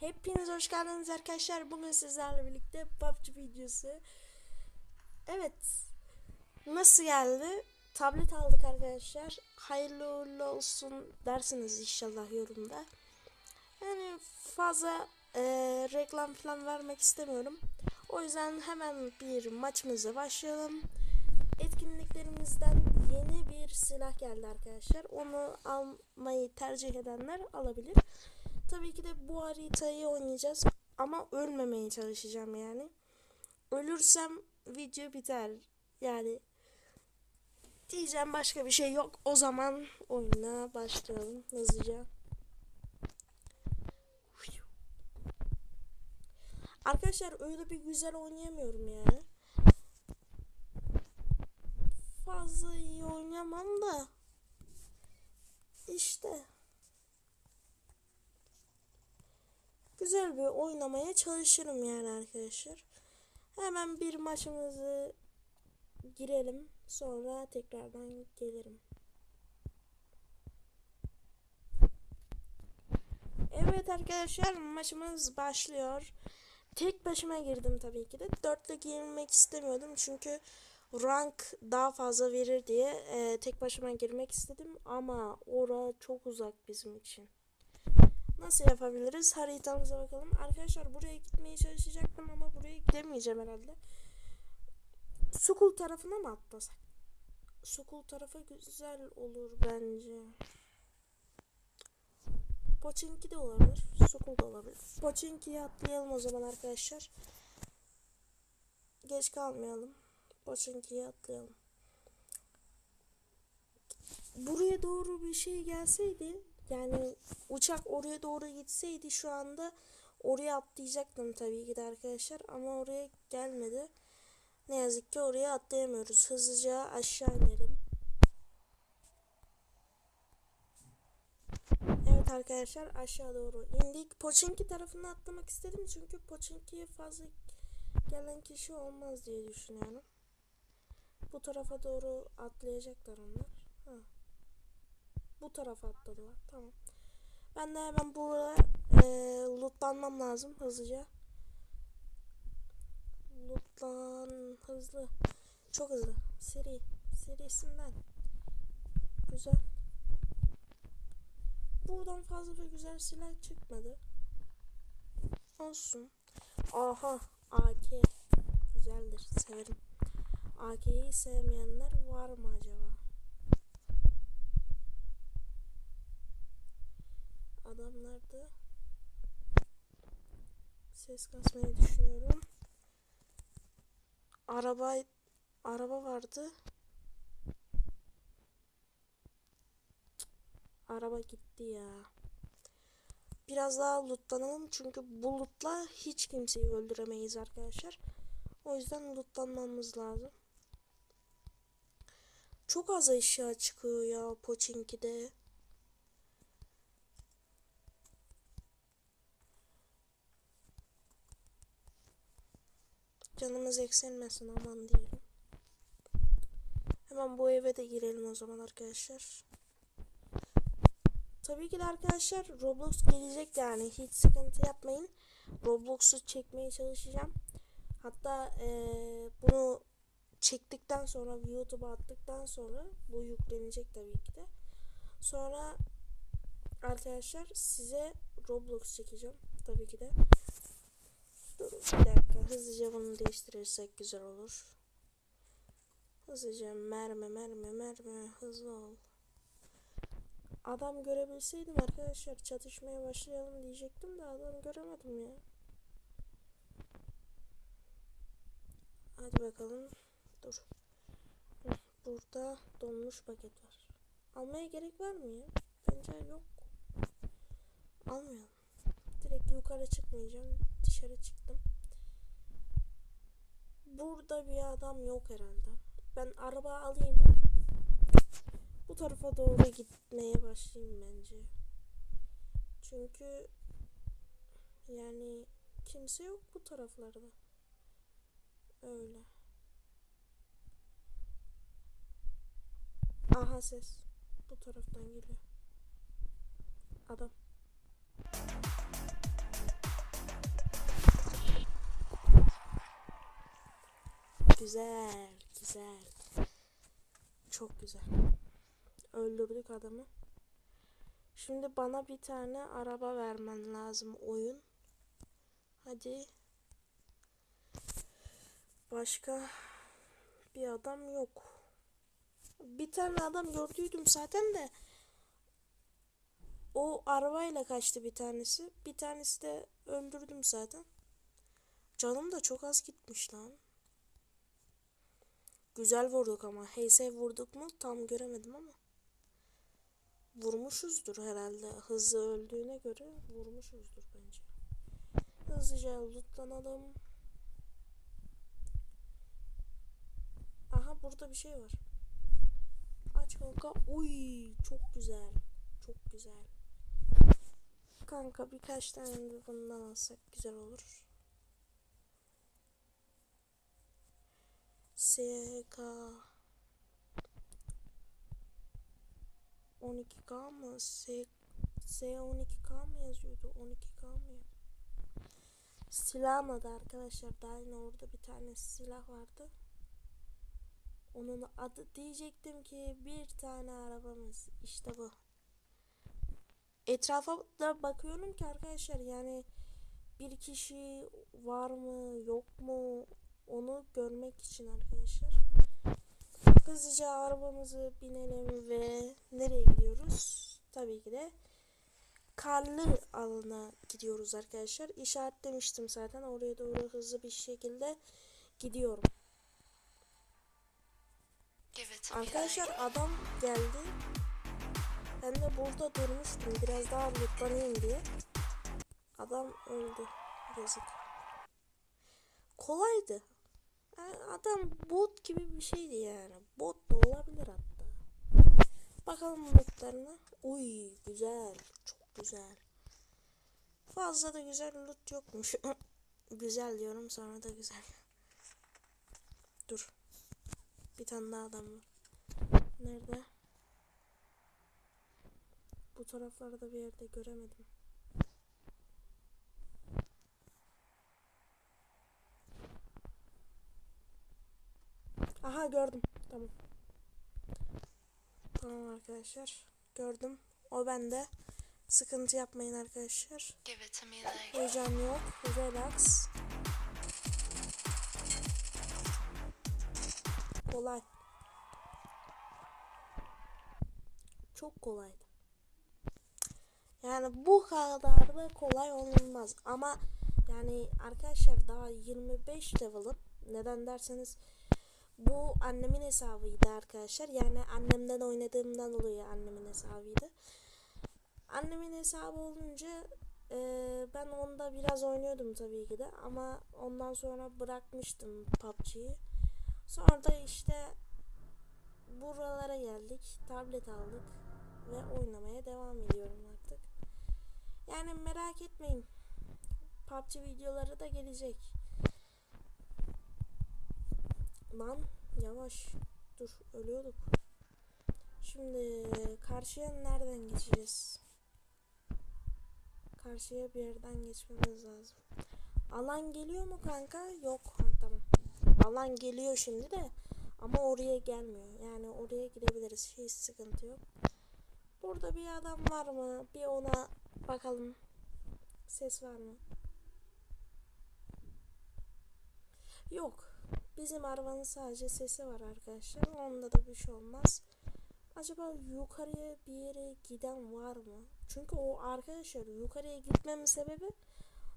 Hepiniz hoş geldiniz arkadaşlar. Bugün sizlerle birlikte PUBG videosu. Evet. Nasıl geldi? Tablet aldık arkadaşlar. Hayırlı uğurlu olsun dersiniz inşallah yorumda. Yani fazla e, reklam falan vermek istemiyorum. O yüzden hemen bir maçımıza başlayalım. Etkinliklerimizden yeni bir silah geldi arkadaşlar. Onu almayı tercih edenler alabilir. Tabii ki de bu haritayı oynayacağız ama ölmemeye çalışacağım yani. Ölürsem video biter. Yani diyeceğim başka bir şey yok. O zaman oyuna başlayalım hızlıca. Arkadaşlar öyle bir güzel oynayamıyorum yani. Fazla iyi oynamam da işte güzel bir oynamaya çalışırım yani arkadaşlar. Hemen bir maçımızı girelim. Sonra tekrardan gelirim. Evet arkadaşlar maçımız başlıyor. Tek başıma girdim tabii ki de. Dörtlü girmek istemiyordum çünkü rank daha fazla verir diye e, tek başıma girmek istedim ama ora çok uzak bizim için. Nasıl yapabiliriz? Haritamıza bakalım. Arkadaşlar buraya gitmeye çalışacaktım ama buraya gidemeyeceğim herhalde. Sukul tarafına mı atlasak? Sukul tarafı güzel olur bence. Poçinki de olabilir. Sukul da olabilir. Poçinki'ye atlayalım o zaman arkadaşlar. Geç kalmayalım. Poçinki'ye atlayalım. Buraya doğru bir şey gelseydi yani uçak oraya doğru gitseydi şu anda oraya atlayacaktım tabii ki de arkadaşlar ama oraya gelmedi. Ne yazık ki oraya atlayamıyoruz. Hızlıca aşağı inelim. Evet arkadaşlar aşağı doğru indik. Poçinki tarafına atlamak istedim çünkü Poçinki'ye fazla gelen kişi olmaz diye düşünüyorum. Bu tarafa doğru atlayacaklar onlar. Ha. Bu tarafa atladılar. Tamam. Ben de hemen buraya e, lootlanmam lazım hızlıca. Lootlan hızlı. Çok hızlı. Seri. Serisinden. Güzel. Buradan fazla bir güzel silah çıkmadı. Olsun. Aha. AK. Güzeldir. Severim. AK'yi sevmeyenler var mı acaba? Adamlarda ses kasmayı düşünüyorum. Araba araba vardı. Araba gitti ya. Biraz daha lootlanalım çünkü bu lootla hiç kimseyi öldüremeyiz arkadaşlar. O yüzden lootlanmamız lazım. Çok az eşya çıkıyor ya Poçinki'de. Canımız eksilmesin aman diyelim. Hemen bu eve de girelim o zaman arkadaşlar. Tabii ki de arkadaşlar Roblox gelecek yani hiç sıkıntı yapmayın. Roblox'u çekmeye çalışacağım. Hatta ee, bunu çektikten sonra YouTube'a attıktan sonra bu yüklenecek tabii ki de. Sonra arkadaşlar size Roblox çekeceğim tabii ki de. Dur bir dakika hızlıca bunu değiştirirsek güzel olur. Hızlıca mermi mermi mermi hızlı ol. Adam görebilseydim arkadaşlar çatışmaya başlayalım diyecektim de adam göremedim ya. Hadi bakalım. Dur. Burada donmuş paket var. Almaya gerek var mı ya? Bence yok. Almayalım. Direkt yukarı çıkmayacağım. Dışarı çıktım. Burada bir adam yok herhalde. Ben araba alayım. Bu tarafa doğru gitmeye başlayayım bence. Çünkü yani kimse yok bu taraflarda. Öyle. Aha ses. Bu taraftan geliyor. Adam. Güzel, güzel. Çok güzel. Öldürdük adamı. Şimdi bana bir tane araba vermen lazım oyun. Hadi. Başka bir adam yok. Bir tane adam gördüydüm zaten de. O arabayla kaçtı bir tanesi. Bir tanesi de öldürdüm zaten. Canım da çok az gitmiş lan. Güzel vurduk ama. Heyse vurduk mu tam göremedim ama. Vurmuşuzdur herhalde. Hızlı öldüğüne göre vurmuşuzdur bence. Hızlıca lootlanalım. Aha burada bir şey var. Aç kanka. Uy çok güzel. Çok güzel. Kanka birkaç tane bundan alsak güzel olur. SK 12K mı? S S12K mı yazıyordu? 12K mı? Silah da arkadaşlar? Daha yine orada bir tane silah vardı. Onun adı diyecektim ki bir tane arabamız. İşte bu. Etrafa da bakıyorum ki arkadaşlar yani bir kişi var mı yok mu onu görmek için arkadaşlar. Hızlıca arabamızı binelim ve nereye gidiyoruz? Tabii ki de karlı alana gidiyoruz arkadaşlar. İşaretlemiştim zaten. Oraya doğru hızlı bir şekilde gidiyorum. Arkadaşlar adam geldi. Ben de burada durmuştum biraz daha lootlanayım diye. Adam öldü. Yazık. Kolaydı. Adam bot gibi bir şeydi yani. Bot da olabilir hatta. Bakalım lootlarına. Uy güzel. Çok güzel. Fazla da güzel loot yokmuş. güzel diyorum sonra da güzel. Dur. Bir tane daha adam var. Nerede? Bu taraflarda bir yerde göremedim. Aha gördüm. Tamam. Tamam arkadaşlar. Gördüm. O bende. Sıkıntı yapmayın arkadaşlar. Heyecan yok. Relax. Kolay. Çok kolaydı. Yani bu kadar da kolay olmaz. Ama yani arkadaşlar daha 25 level'ım. Neden derseniz bu annemin hesabıydı arkadaşlar. Yani annemden oynadığımdan dolayı annemin hesabıydı. Annemin hesabı olunca e, ben onda biraz oynuyordum tabii ki de ama ondan sonra bırakmıştım PUBG'yi. Sonra da işte buralara geldik, tablet aldık ve oynamaya devam ediyorum artık. Yani merak etmeyin. PUBG videoları da gelecek. Lan yavaş. Dur ölüyorduk. Şimdi karşıya nereden geçeceğiz? Karşıya bir yerden geçmemiz lazım. Alan geliyor mu kanka? Yok. Ha, tamam. Alan geliyor şimdi de ama oraya gelmiyor. Yani oraya gidebiliriz. Hiç sıkıntı yok. Burada bir adam var mı? Bir ona bakalım. Ses var mı? Yok. Bizim arabanın sadece sesi var arkadaşlar. Onda da bir şey olmaz. Acaba yukarıya bir yere giden var mı? Çünkü o arkadaşlar yukarıya gitmemin sebebi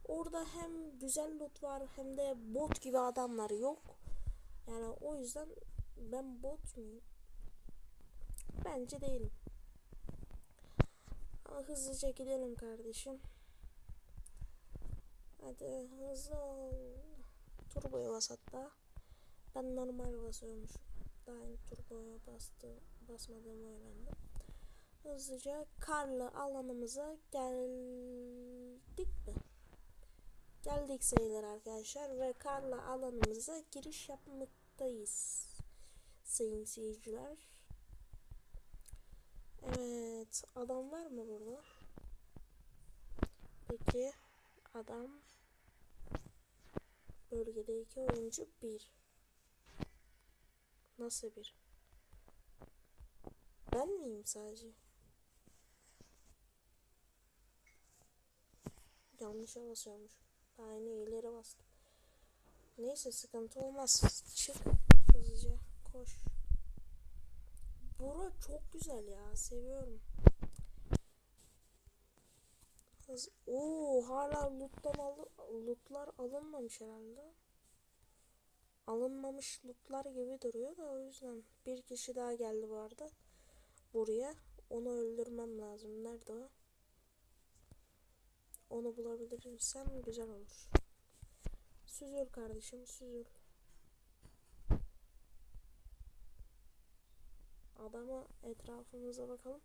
orada hem güzel loot var hem de bot gibi adamlar yok. Yani o yüzden ben bot muyum? Bence değilim. Hızlıca gidelim kardeşim. Hadi hızlı ol. Turboya bas hatta. Ben normal basıyormuşum. Daha yeni turboya bastı, basmadığımı öğrendim. Hızlıca karlı alanımıza geldik mi? Geldik sayılır arkadaşlar ve karlı alanımıza giriş yapmaktayız. Sayın seyirciler. Evet, adam var mı burada? Peki, adam bölgedeki oyuncu 1. Nasıl bir? Ben miyim sadece? Yanlışa basıyormuş. Yeni ileri bastım. Neyse sıkıntı olmaz. Çık hızlıca koş. Bura çok güzel ya. Seviyorum. Hız Oo hala loot'tan alı loot'lar alınmamış herhalde. Alınmamış loot'lar gibi duruyor da o yüzden bir kişi daha geldi bu arada. Buraya. Onu öldürmem lazım. Nerede o? Onu bulabilirsem güzel olur. Süzül kardeşim süzül. Adama etrafımıza bakalım.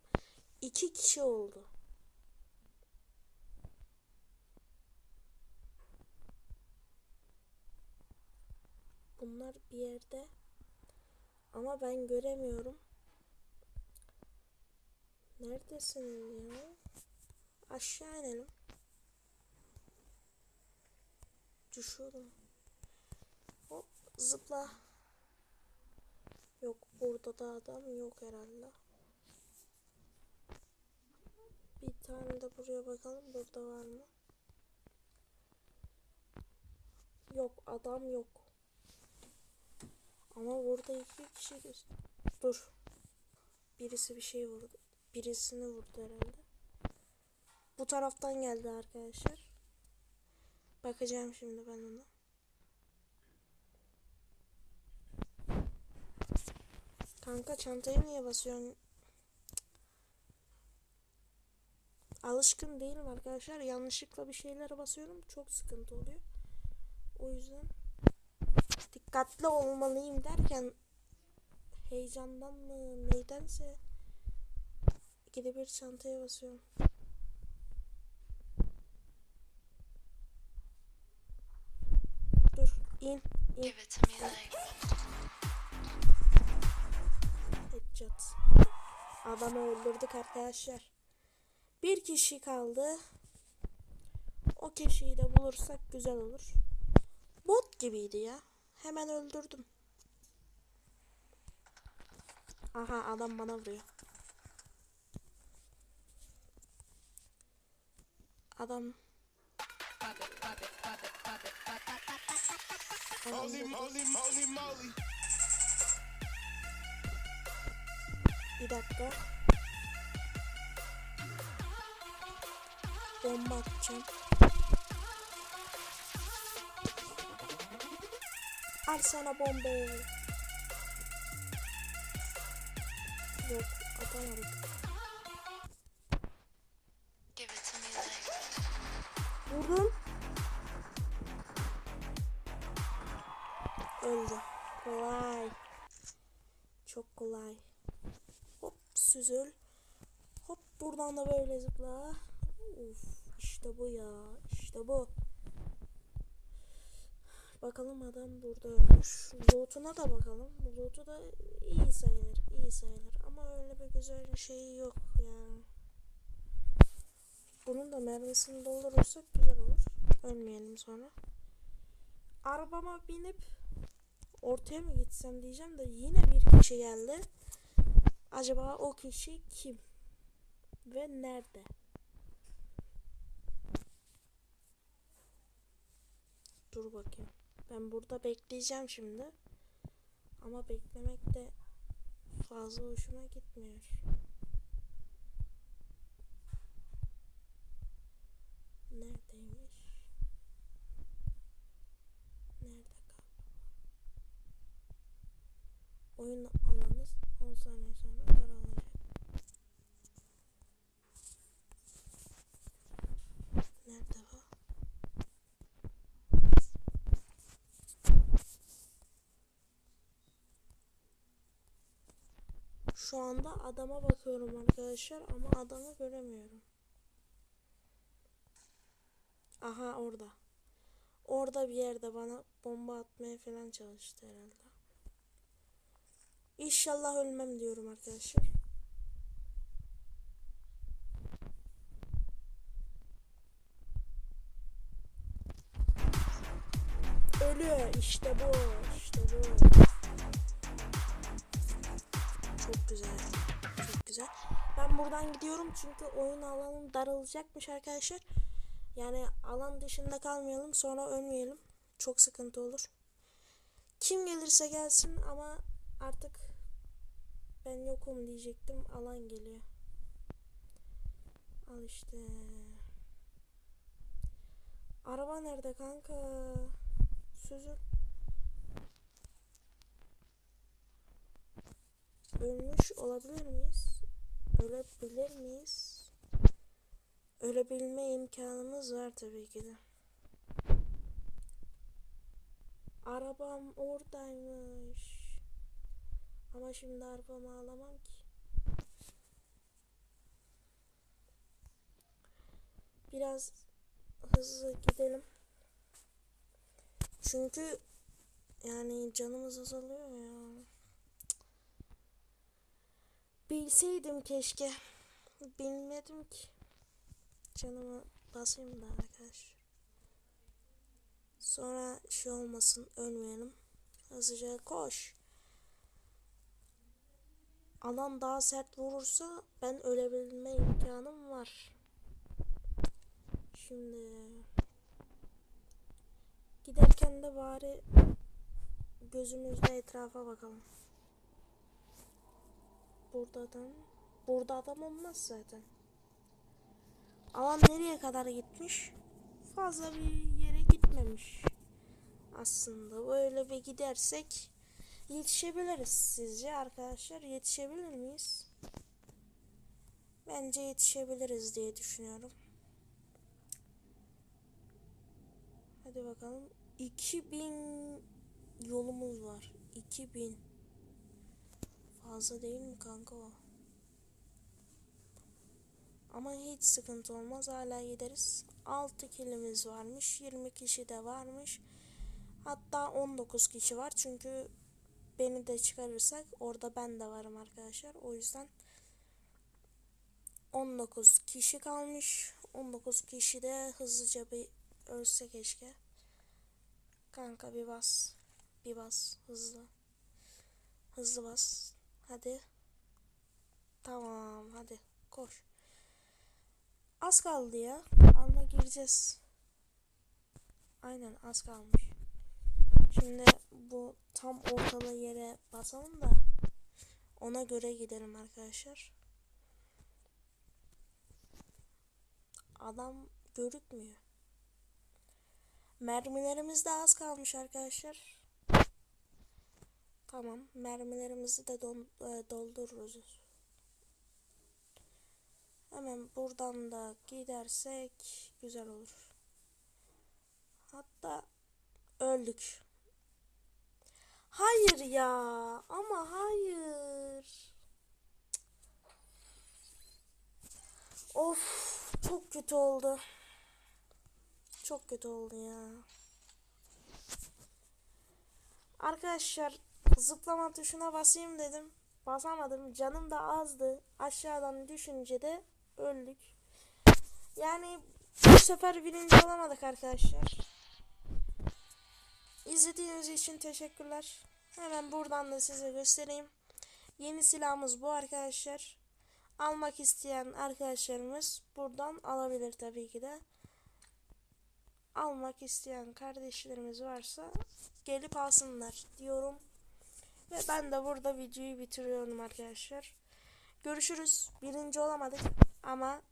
İki kişi oldu. Bunlar bir yerde. Ama ben göremiyorum. Neredesiniz ya? Aşağı inelim. Düşüyorum. Hop zıpla. Yok burada da adam yok herhalde. Bir tane de buraya bakalım burada var mı? Yok adam yok. Ama burada iki kişi göz- Dur. Birisi bir şey vurdu. Birisini vurdu herhalde. Bu taraftan geldi arkadaşlar. Bakacağım şimdi ben ona. Kanka çantayı niye basıyorsun? Alışkın değilim arkadaşlar. Yanlışlıkla bir şeylere basıyorum. Çok sıkıntı oluyor. O yüzden dikkatli olmalıyım derken heyecandan mı neydense gidip bir çantaya basıyorum. Dur in in headshot. Adamı öldürdük arkadaşlar. Bir kişi kaldı. O kişiyi de bulursak güzel olur. Bot gibiydi ya. Hemen öldürdüm. Aha adam bana vuruyor. Adam Adam Holy burada. moly, moly, moly. Bir dakika. Bomba atacağım. Al sana bomba. Yok atamadım. give it to me like Vurdum. Öldü. Kolay. Çok kolay. Hop süzül. Hop buradan da böyle zıpla. Uf işte bu ya. İşte bu. Bakalım adam burada ölmüş. Loot'una da bakalım. Loot'u da iyi sayılır. iyi sayılır. Ama öyle bir güzel bir şey yok yani. Bunun da mermisini doldurursak güzel olur. Ölmeyelim sonra. Arabama binip ortaya mı gitsem diyeceğim de yine bir kişi geldi. Acaba o kişi kim? Ve nerede? Dur bakayım. Ben burada bekleyeceğim şimdi. Ama beklemek de fazla hoşuma gitmiyor. Neredeymiş? Nerede kaldı? Oyun alanı 10 saniye sonra daralacak. Nerede bu? Şu anda adama bakıyorum arkadaşlar ama adamı göremiyorum. Aha orada. Orada bir yerde bana bomba atmaya falan çalıştı herhalde. İnşallah ölmem diyorum arkadaşlar. Ölüyor işte bu işte bu. Çok güzel. Çok güzel. Ben buradan gidiyorum çünkü oyun alanım daralacakmış arkadaşlar. Yani alan dışında kalmayalım sonra ölmeyelim. Çok sıkıntı olur. Kim gelirse gelsin ama artık ben yokum diyecektim. Alan geliyor. Al işte. Araba nerede kanka? Sözü ölmüş olabilir miyiz? Ölebilir miyiz? Ölebilme imkanımız var tabii ki de. Arabam oradaymış. Ama şimdi arabamı alamam ki. Biraz hızlı gidelim. Çünkü yani canımız azalıyor ya. Bilseydim keşke. Bilmedim ki. Canımı basayım da arkadaş. Sonra şey olmasın ölmeyelim. Hızlıca koş. Alan daha sert vurursa ben ölebilme imkanım var. Şimdi giderken de bari gözümüzle etrafa bakalım. Burada adam, burada adam olmaz zaten. Alan nereye kadar gitmiş? Fazla bir yere gitmemiş. Aslında böyle bir gidersek yetişebiliriz sizce arkadaşlar yetişebilir miyiz? Bence yetişebiliriz diye düşünüyorum. Hadi bakalım. 2000 yolumuz var. 2000. Fazla değil mi kanka o? Ama hiç sıkıntı olmaz. Hala gideriz. 6 kilimiz varmış. 20 kişi de varmış. Hatta 19 kişi var. Çünkü beni de çıkarırsak orada ben de varım arkadaşlar. O yüzden 19 kişi kalmış. 19 kişi de hızlıca bir ölse keşke. Kanka bir bas. Bir bas. Hızlı. Hızlı bas. Hadi. Tamam hadi. Koş. Az kaldı ya. Anla gireceğiz. Aynen az kalmış. Şimdi bu tam ortalı yere basalım da ona göre gidelim arkadaşlar. Adam görükmüyor. Mermilerimiz de az kalmış arkadaşlar. Tamam, mermilerimizi de e, doldururuz. Hemen buradan da gidersek güzel olur. Hatta öldük. Hayır ya, ama hayır. Of, çok kötü oldu. Çok kötü oldu ya. Arkadaşlar zıplama tuşuna basayım dedim. Basamadım. Canım da azdı. Aşağıdan düşünce de öldük. Yani bu sefer birinci olamadık arkadaşlar. İzlediğiniz için teşekkürler. Hemen buradan da size göstereyim. Yeni silahımız bu arkadaşlar. Almak isteyen arkadaşlarımız buradan alabilir tabii ki de. Almak isteyen kardeşlerimiz varsa gelip alsınlar diyorum. Ve ben de burada videoyu bitiriyorum arkadaşlar. Görüşürüz. Birinci olamadık ama